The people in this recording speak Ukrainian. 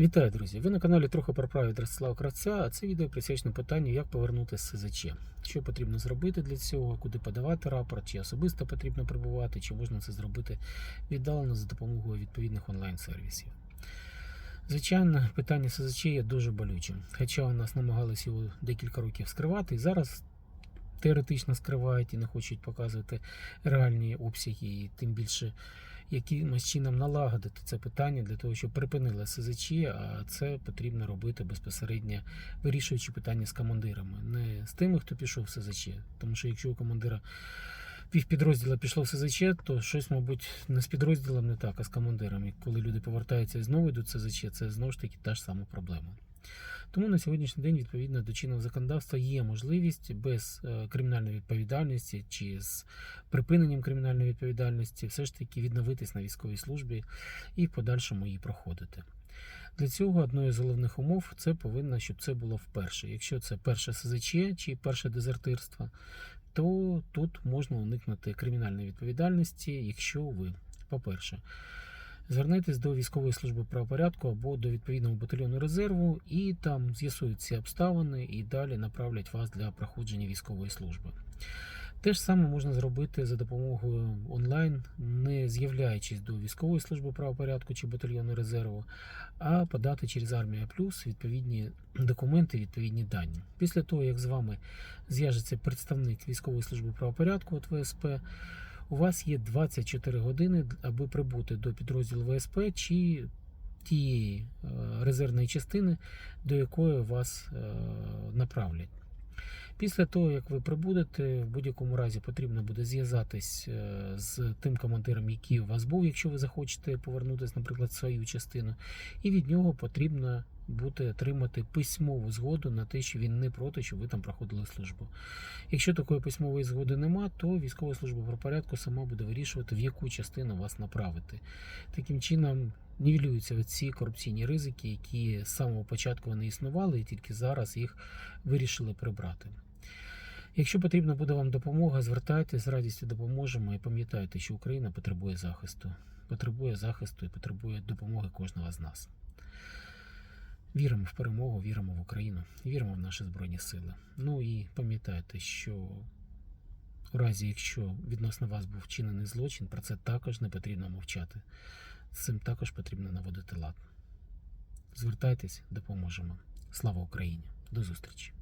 Вітаю, друзі! Ви на каналі трохи про право від Ростислава Кравця, а це відео присвячено питанню, як повернути з СЗЧ. Що потрібно зробити для цього, куди подавати рапорт, чи особисто потрібно прибувати, чи можна це зробити віддалено за допомогою відповідних онлайн-сервісів. Звичайно, питання СЗЧ є дуже болючим, хоча у нас намагалися його декілька років скривати, і зараз теоретично скривають і не хочуть показувати реальні обсяги, і тим більше якимось чином налагодити це питання для того, щоб припинили СЗЧ, а це потрібно робити безпосередньо вирішуючи питання з командирами, не з тими, хто пішов в СЗЧ. Тому що якщо у командира півпідрозділа пішло в СЗЧ, то щось, мабуть, не з підрозділом не так, а з командиром. І коли люди повертаються і знову йдуть в СЗЧ, це знову ж таки та ж сама проблема. Тому на сьогоднішній день, відповідно до чинного законодавства, є можливість без е, кримінальної відповідальності чи з припиненням кримінальної відповідальності все ж таки відновитись на військовій службі і в подальшому її проходити. Для цього одною з головних умов це повинно, щоб це було вперше. Якщо це перше СЗЧ чи перше дезертирство, то тут можна уникнути кримінальної відповідальності, якщо ви, по-перше, звернетесь до військової служби правопорядку або до відповідного батальйону резерву, і там з'ясують ці обставини і далі направлять вас для проходження військової служби. Те ж саме можна зробити за допомогою онлайн, не з'являючись до військової служби правопорядку чи батальйону резерву, а подати через Армія Плюс відповідні документи, відповідні дані. Після того, як з вами зв'яжеться представник військової служби правопорядку от ВСП, у вас є 24 години, аби прибути до підрозділу ВСП чи тієї е, резервної частини, до якої вас е, направлять. Після того, як ви прибудете, в будь-якому разі потрібно буде зв'язатись е, з тим командиром, який у вас був, якщо ви захочете повернутися, наприклад, в свою частину, і від нього потрібно буде отримати письмову згоду на те, що він не проти, щоб ви там проходили службу. Якщо такої письмової згоди нема, то військова служба про порядку сама буде вирішувати, в яку частину вас направити. Таким чином. Нівелюються ці корупційні ризики, які з самого початку вони існували, і тільки зараз їх вирішили прибрати. Якщо потрібна буде вам допомога, звертайтеся, з радістю допоможемо і пам'ятайте, що Україна потребує захисту, потребує захисту і потребує допомоги кожного з нас. Віримо в перемогу, віримо в Україну, віримо в наші Збройні Сили. Ну і пам'ятайте, що у разі, якщо відносно вас був вчинений злочин, про це також не потрібно мовчати. З цим також потрібно наводити лад. Звертайтесь, допоможемо. Слава Україні! До зустрічі!